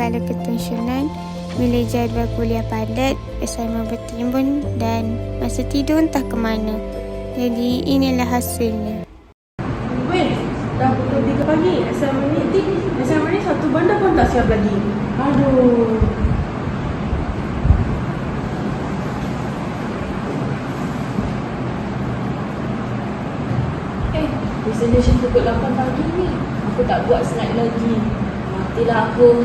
Segala ketensionan bila jadual kuliah padat, assignment bertimbun dan masa tidur entah ke mana. Jadi inilah hasilnya. Weh, dah pukul 3 pagi. Assignment ni, Tik. Assignment ni satu benda pun tak siap lagi. Aduh. Eh, presentation pukul 8 pagi ni. Aku tak buat slide lagi. Matilah aku.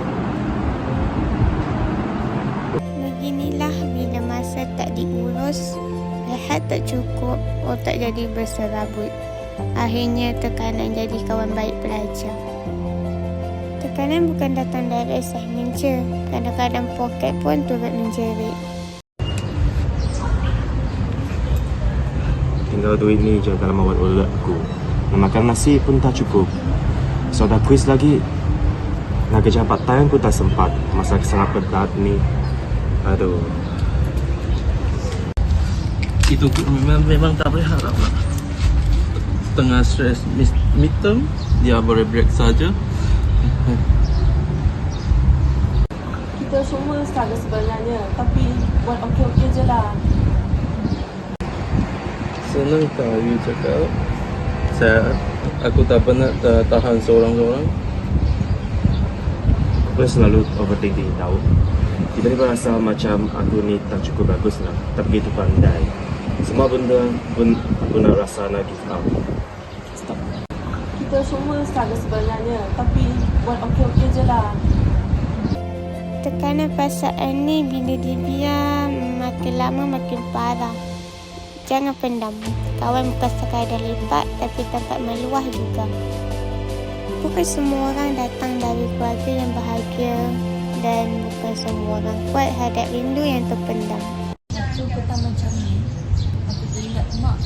masa tak diurus, rehat tak cukup, otak jadi berserabut. Akhirnya tekanan jadi kawan baik pelajar. Tekanan bukan datang dari assignment je. Kadang-kadang poket pun turut menjerit. Tinggal duit ni je dalam awal wallet aku. Makan nasi pun tak cukup. So dah quiz lagi. Nak kerja part time pun tak sempat. Masa sangat berat ni. Aduh. Itu memang memang tak boleh harap lah. Tengah stres midterm, dia boleh break saja. Kita semua struggle sebenarnya. Tapi buat okey-okey je lah. Senang kau you cakap. Saya aku tak pernah uh, tahan seorang-seorang. Aku pun selalu overthinking tau. Tiba-tiba rasa macam aku ni tak cukup bagus lah. Tak begitu pandai. Semua benda pun aku nak rasa nak give up. Kita semua struggle sebenarnya. Tapi buat okey-okey je lah. Tekanan perasaan ni bila dibiar makin lama makin parah. Jangan pendam. Kawan bukan sekadar lepak tapi tempat meluah juga. Bukan semua orang datang dari keluarga yang bahagia dan bukan semua orang kuat hadap rindu yang terpendam. Waktu pertama macam ni, aku teringat mak.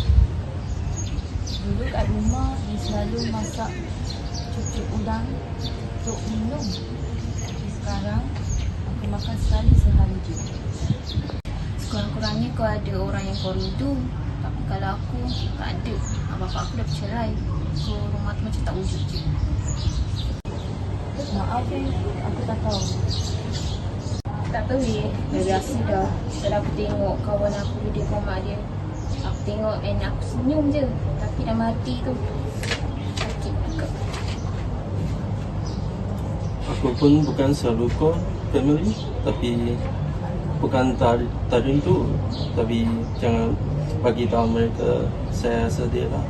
Dulu kat rumah, dia selalu masak cucuk udang untuk minum. Tapi sekarang, aku makan sekali sehari je. Sekurang-kurangnya kau ada orang yang kau rindu. Tapi kalau aku, tak ada. Mak bapak aku dah bercerai. So, rumah tu macam tak wujud je. Maaf eh, aku tak tahu. Tak tahu eh, dah biasa dah. Setelah aku tengok kawan aku video call mak dia. Tengok and aku senyum je. Tapi dalam hati tu, sakit juga. Aku pun bukan selalu call family tapi bukan tak rindu tapi jangan bagi tahu mereka saya sedih lah.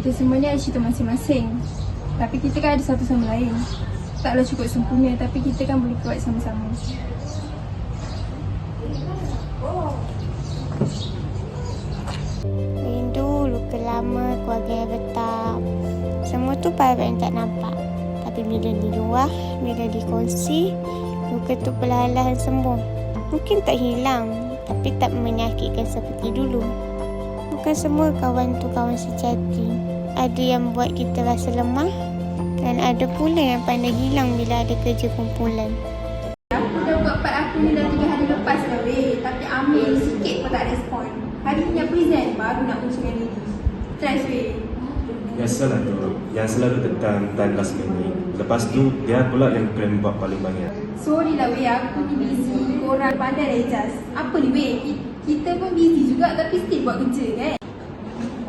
Kita semua ni ada cerita masing-masing. Tapi kita kan ada satu sama lain. Taklah cukup sempurna tapi kita kan boleh kuat sama-sama. Luka lama, keluarga yang retak. Semua tu para yang tak nampak. Tapi bila di luar, bila dikongsi, luka tu perlahan-lahan sembuh. Mungkin tak hilang, tapi tak menyakitkan seperti dulu. Bukan semua kawan tu kawan sejati. Ada yang buat kita rasa lemah dan ada pula yang pandai hilang bila ada kerja kumpulan. Aku dah buat part aku ni dah tiga hari lepas dah weh. Tapi ambil sikit pun tak respon. Hari ni nak present baru nak uncurkan weh. Biasalah tu. Yang selalu tekan dan last minute. Lepas tu, dia pula yang kena buat paling banyak. Sorry lah weh aku ni busy. Korang pandai dah adjust. Apa ni weh? Ki- Kita pun busy juga tapi still buat kerja kan?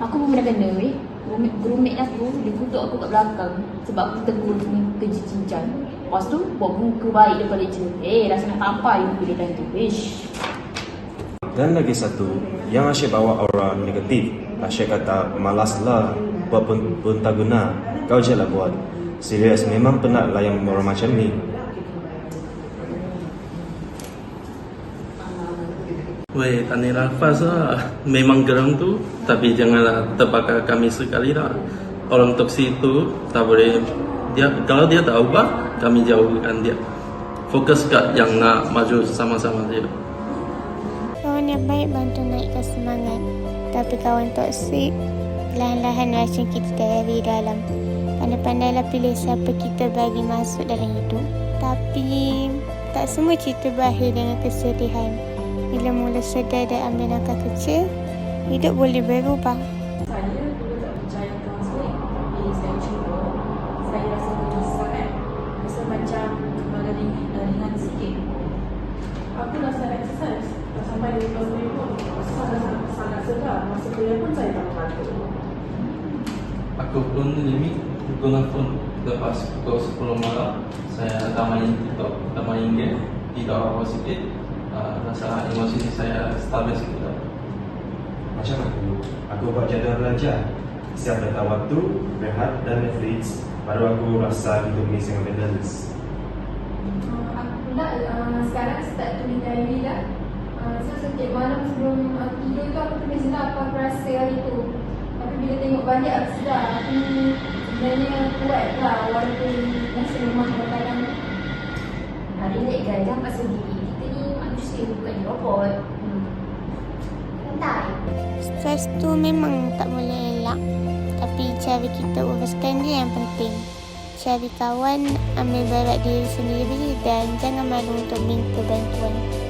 Aku pun pernah kena weh. Roommate, roommate aku, dia kutuk aku kat belakang sebab aku tegur dia kerja cincang. Lepas tu, buat muka baik depan lecturer. Eh, rasa nak tampai muka dia time tu. Ish. Dan lagi satu, yang Asyik bawa aura negatif. Asyik kata, malas lah, buat pun, pun tak guna. Kau je lah buat. Serius, memang penat lah yang orang macam ni. Weh, tani nafas lah. Memang geram tu, tapi janganlah terbakar kami sekali lah. Orang toksik itu tak boleh. Dia kalau dia tak ubah, kami jauhkan dia. Fokus kat yang nak maju sama-sama dia. Kawan yang baik bantu naikkan semangat. Tapi kawan toksik, lahan-lahan racun kita dari dalam. Pandai-pandailah pilih siapa kita bagi masuk dalam hidup. Tapi, tak semua cerita berakhir dengan kesedihan. Bila mula sedar dan ambil langkah kecil, hidup boleh berubah. Sampai di kelas ni pun Rasa dah sangat, sangat sedar Masa kuliah pun saya tak membantu Aku pun limit guna pun lepas pukul 10 malam saya tak main TikTok, tak main game, tidak apa sikit. Uh, rasa emosi saya stabil sikit. lah. Macam aku, aku buat jadual belajar. Setiap datang waktu, rehat dan Netflix, baru aku rasa hidup ni sangat balance. Uh, aku pula uh, sekarang start tulis diary dah. Uh, so setiap malam sebelum uh, tidur tu aku tulis lah apa aku rasa hari tu. Tapi bila tengok balik aku sedar aku sebenarnya kuat lah walaupun rasa lemah kadang-kadang. Hari ni guys, jangan pasal diri. Kita ni manusia bukannya robot. Hmm. Stres tu memang tak boleh elak. Tapi cara kita uruskan dia yang penting. Cari kawan, ambil berat diri sendiri dan jangan malu untuk minta bantuan.